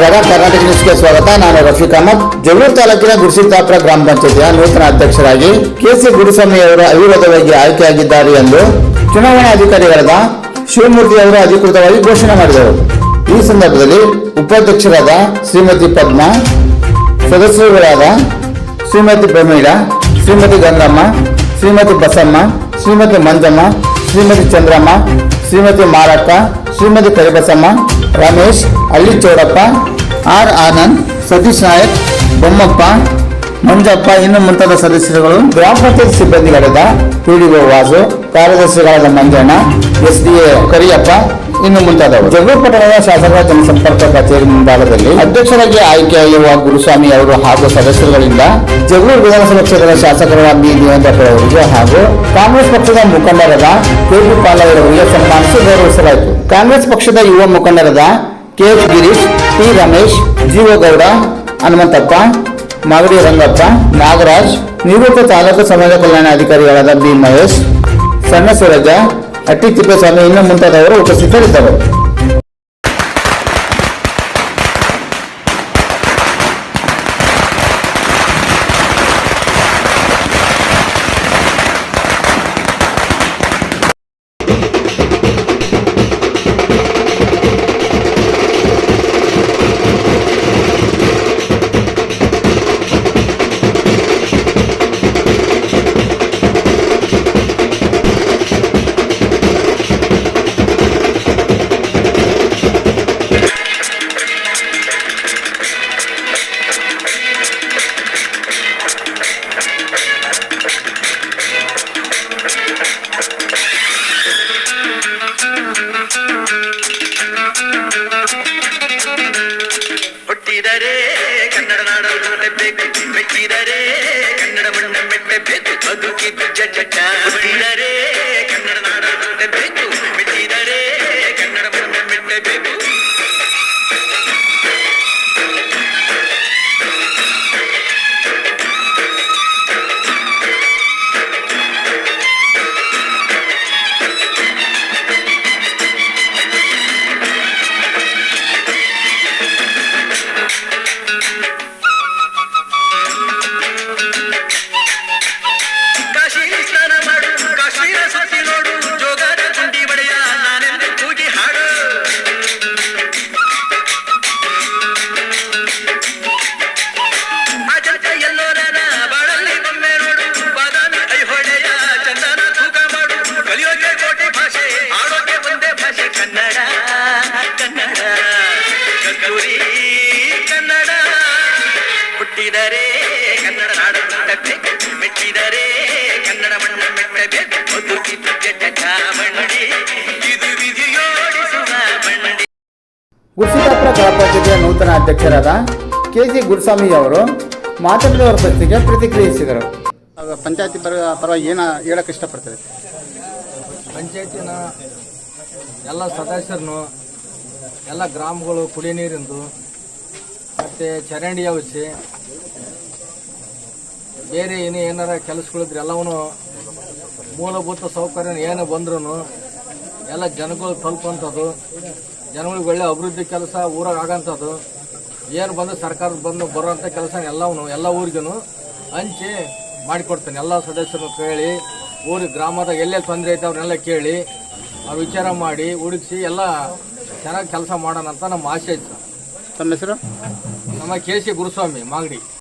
ನಮಸ್ಕಾರ ಕರ್ನಾಟಕ ನ್ಯೂಸ್ಗೆ ಸ್ವಾಗತ. ನಾನು ರಫೀಕ್ ಅಹಮದ್. ಜಗಳೂರು ತಾಲೂಕಿನ ಗುರುಸಿದ್ದಾಪುರ ಗ್ರಾಮ ಪಂಚಾಯತಿಯ ನೂತನ ಅಧ್ಯಕ್ಷರಾಗಿ ಕೆಸಿ ಗುರುಸ್ವಾಮಿ ಅವರು ಅವಿರೋಧವಾಗಿ ಆಯ್ಕೆಯಾಗಿದ್ದಾರೆ ಎಂದು ಚುನಾವಣಾ ಅಧಿಕಾರಿಗಳಾದ ಶಿವಮೂರ್ತಿ ಅವರು ಅಧಿಕೃತವಾಗಿ ಘೋಷಣೆ ಮಾಡಿದರು. ಈ ಸಂದರ್ಭದಲ್ಲಿ ಉಪಾಧ್ಯಕ್ಷರಾದ ಶ್ರೀಮತಿ ಪದ್ಮ, ಸದಸ್ಯರುಗಳಾದ ಶ್ರೀಮತಿ ಪ್ರಮೀಳಾ, ಶ್ರೀಮತಿ ಗಂಗಮ್ಮ, ಶ್ರೀಮತಿ ಬಸಮ್ಮ, ಶ್ರೀಮತಿ ಮಂಜಮ್ಮ, ಶ್ರೀಮತಿ ಚಂದ್ರಮ್ಮ, ಶ್ರೀಮತಿ ಮಾರಕ್ಕ ಶ್ರೀಮತಿ ಕರಿಬಸಮ್ಮ ರಮೇಶ್, ಹಳ್ಳಿ ಚೌಡಪ್ಪ, ಆರ್ ಆನಂದ್, ಸತೀಶ್ ನಾಯಕ್, ಬೊಮ್ಮಪ್ಪ, ಮಂಜಪ್ಪ, ಇನ್ನು ಮುಂತಾದ ಸದಸ್ಯರುಗಳು ಗ್ರಾಮ ಪಂಚಾಯತ್ ಸಿಬ್ಬಂದಿಗಳಾದ ಪಿಡಿಒ ವಾಸು, ಕಾರ್ಯದರ್ಶಿಗಳಾದ Manjanna S D A Kariyappa ಇನ್ನು ಮುಂತಾದವರು. ಜಗಳೂರು ಪಟ್ಟಣದ ಶಾಸಕರ ಜನಸಂಪರ್ಕ ಕಚೇರಿ ಮುಂಭಾಗದಲ್ಲಿ ಅಧ್ಯಕ್ಷರಾಗಿ ಆಯ್ಕೆಯಾಗಿರುವ ಗುರುಸ್ವಾಮಿ ಅವರು ಹಾಗೂ ಸದಸ್ಯರುಗಳಿಂದ ಜಗಳೂರು ವಿಧಾನಸಭಾ ಕ್ಷೇತ್ರದ ಶಾಸಕರ ಬಿ. ವಿಜಯ ಹಾಗೂ ಕಾಂಗ್ರೆಸ್ ಪಕ್ಷದ ಮುಖಂಡರಾದ ಕೆಪಿ ಪಾಲವರವರಿಗೆ ಸನ್ಮಾನಿಸಿ ಗೌರವಿಸಲಾಯಿತು. ಕಾಂಗ್ರೆಸ್ ಪಕ್ಷದ ಯುವ ಮುಖಂಡರಾದ ಕೆ. ಗಿರೀಶ್, ಟಿ. ರಮೇಶ್ ಜೀವಗೌಡ ಹನುಮಂತಪ್ಪ, ಮಾಗಡಿ ರಂಗಪ್ಪ, ನಾಗರಾಜ್, ನಿವೃತ್ತ ತಾಲೂಕು ಸಮಾಜ ಕಲ್ಯಾಣ ಅಧಿಕಾರಿಗಳಾದ ಬಿ. ಮಹೇಶ್, ಸಣ್ಣ ಸೂರಜ ಅಟ್ಟಿ ತಿಪ್ಪೇಸ್ವಾಮಿ ಇನ್ನೂ ಮುಂತಾದವರು ಉಪಸ್ಥಿತರಿದ್ದರು. ಹುಟ್ಟಿದರೆ ಕನ್ನಡ ನಾಡಲು ಹುಟ್ಟಬೇಕು ಮೆಚ್ಚಿದರೆ ಕನ್ನಡ ಮಣ್ಣ ಮೆಟ್ಟಬೇಕು ಬದುಕಿದ್ದು ಜಟ ಹುಟ್ಟಿದರೆ ಹುಟ್ಟಿದರೆ ಕನ್ನಡ ನಾಡು ಮುಟ್ಟಬೇಕು ಮೆಟ್ಟಿದರೆ ಕನ್ನಡ ಮಣ್ಣು ಮೆಟ್ಟಬೇಕು ಬದುಕಿದ್ದು ಕೆಟ್ಟ ಬಂಡಿ ಇದು ವಿಧಿಯೋಡಿಸುವ ಬಂಡಿ ಗ್ರಾಮ ಪಂಚಾಯತಿಯ ನೂತನ ಅಧ್ಯಕ್ಷರಾದ ಕೆ ಜಿ ಗುರುಸ್ವಾಮಿ ಅವರು ಮಾತನಾಡಿದವರ ಪ್ರಶ್ನೆಗೆ ಪ್ರತಿಕ್ರಿಯಿಸಿದರು. ಪಂಚಾಯತಿ ಪರ ಪರವಾಗಿ ಏನ ಹೇಳಕ್ಕೆ ಇಷ್ಟಪಡ್ತಾರೆ? ಪಂಚಾಯತಿನ ಎಲ್ಲ ಸದಸ್ಯರನ್ನು ಎಲ್ಲ ಗ್ರಾಮಗಳು ಕುಡಿ ನೀರಿಂದು ಮತ್ತು ಚರಂಡಿ ವ್ಯವಸ್ಥೆ ಬೇರೆ ಏನು ಏನಾರ ಕೆಲಸಗಳಿದ್ರೆ ಎಲ್ಲವೂ ಮೂಲಭೂತ ಸೌಕರ್ಯ ಏನು ಬಂದ್ರೂ ಎಲ್ಲ ಜನಗಳು ತಲುಪುವಂಥದ್ದು. ಜನಗಳಿಗೆ ಒಳ್ಳೆ ಅಭಿವೃದ್ಧಿ ಕೆಲಸ ಊರಾಗ ಆಗಂಥದ್ದು. ಏನು ಬಂದು ಸರ್ಕಾರದ ಬಂದು ಬರೋಂಥ ಕೆಲಸ ಎಲ್ಲವೂ ಎಲ್ಲ ಊರಿಗೂ ಹಂಚಿ ಮಾಡಿಕೊಡ್ತೇನೆ. ಎಲ್ಲ ಸದಸ್ಯರು ಕೇಳಿ ಊರಿಗೆ ಗ್ರಾಮದಾಗ ಎಲ್ಲೆಲ್ಲಿ ತೊಂದರೆ ಐತೆ ಅವ್ರನ್ನೆಲ್ಲ ಕೇಳಿ ಆ ವಿಚಾರ ಮಾಡಿ ಹುಡುಕಿಸಿ ಎಲ್ಲ ಚೆನ್ನಾಗಿ ಕೆಲಸ ಮಾಡೋಣ ಅಂತ ನಮ್ಮ ಆಸೆ ಐತೆ. ಸರ್ ತಮ್ಮ ಹೆಸರು? ನಮ್ಮ ಕೆ ಸಿ ಗುರುಸ್ವಾಮಿ ಮಾಗಡಿ.